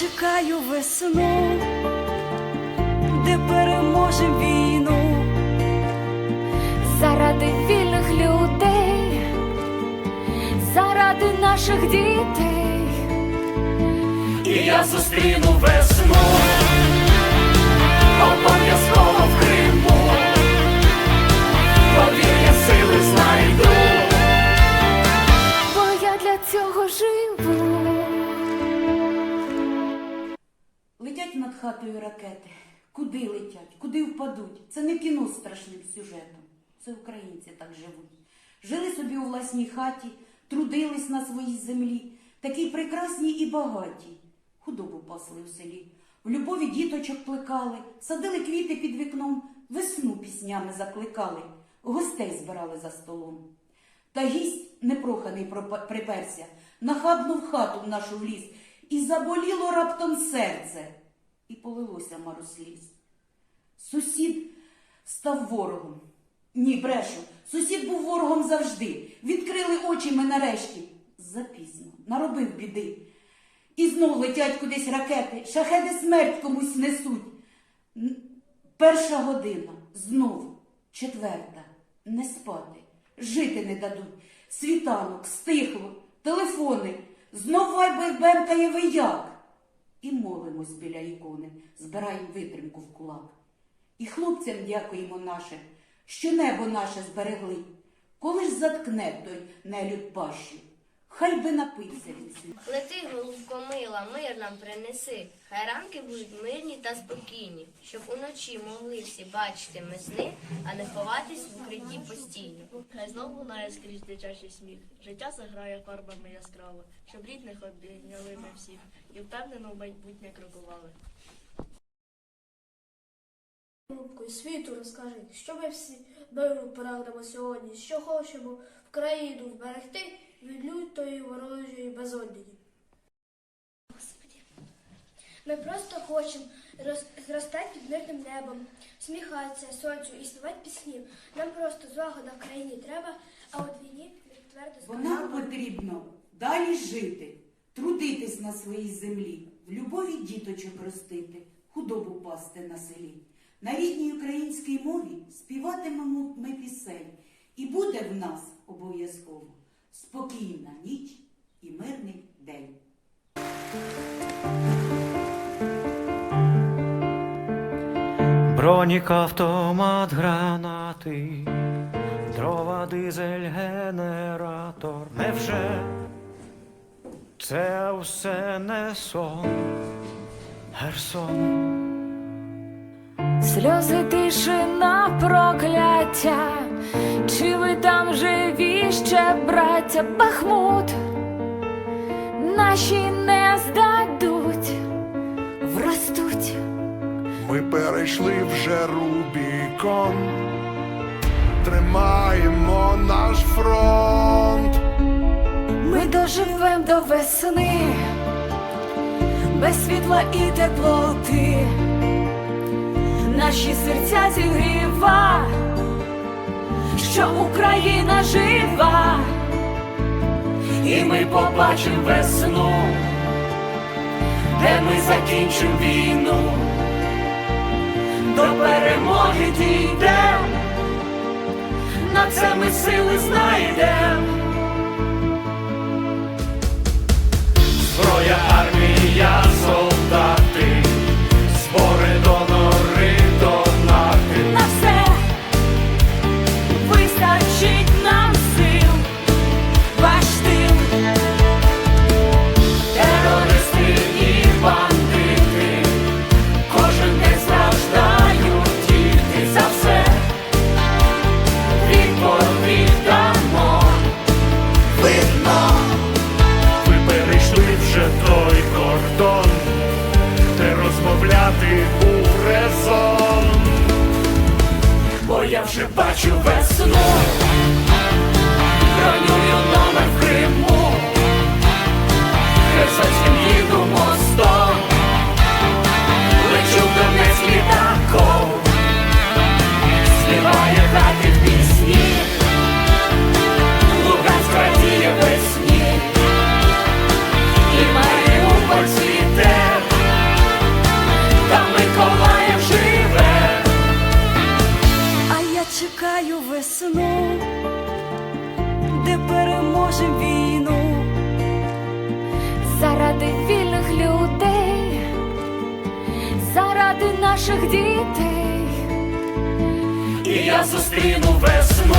чекаю весну, де переможем війну. заради вільних людей, заради наших дітей. І я зустріну весну, обов'язково Летять ракети. Куди летять, куди впадуть? Це не кіно з страшним сюжетом. Це українці так живуть. Жили собі у власній хаті, трудились на своїй землі, такі прекрасні і багаті. Худобу пасли в селі, в любові діточок плекали, садили квіти під вікном, весну піснями закликали, гостей збирали за столом. Та гість непроханий приперся, нахабно в хату в нашу вліз, і заболіло раптом серце, і полилося мару сліз. Сусід став ворогом. Ні, брешу, сусід був ворогом завжди. Відкрили очі ми нарешті. Запізно, наробив біди. І знов летять кудись ракети, шахеди смерть комусь несуть. Перша година, знов, четверта, не спати, жити не дадуть. Світанок, стихло, телефони, знов вайбер бемкає вияк. І молимось біля ікони, збираємо витримку в кулак. І хлопцям дякуємо нашим, що небо наше зберегли. Коли ж заткне той нелюд пащі, хай би напився від слід. Лети, голубко мила, мир нам принеси. Хай ранки будуть мирні та спокійні, щоб уночі могли всі бачити ми сни, а не ховатись в укритті постійно. Хай знов лунає скрізь дитячий сміх. Життя заграє фарбами яскраво, щоб рідних обійняли ми всіх і впевнено в майбутнє крокували. Голубко, і світу розкажи, що ми всі миру прагнемо сьогодні, що хочемо в країну вберегти від лютої ворожої безодні. Ми просто хочемо зростати під мирним небом, сміхатися сонцю і співати пісні. Нам просто злагода в країні треба, а от війні твердо Бо нам потрібно далі жити, трудитись на своїй землі, в любові діточок ростити, худобу пасти на селі. На рідній українській мові співатимемо ми пісень, і буде в нас обов'язково спокійна ніч і мирний Бронік, автомат, гранати, дрова, дизель, генератор. Невже це все не сон, Герсон? Сльози тишина прокляття, чи ви там живі ще, браття, Бахмут, наші не здадуть, вростуть. Ми перейшли вже Рубікон, тримаємо наш фронт. Ми доживем до весни, без світла і теплоти, наші серця зігріва, що Україна жива, І ми побачимо весну, де ми закінчимо війну, перемоги дійдем, на це ми сили знайдем. Бо я вже бачу весну, наших дітей. І я зустріну весну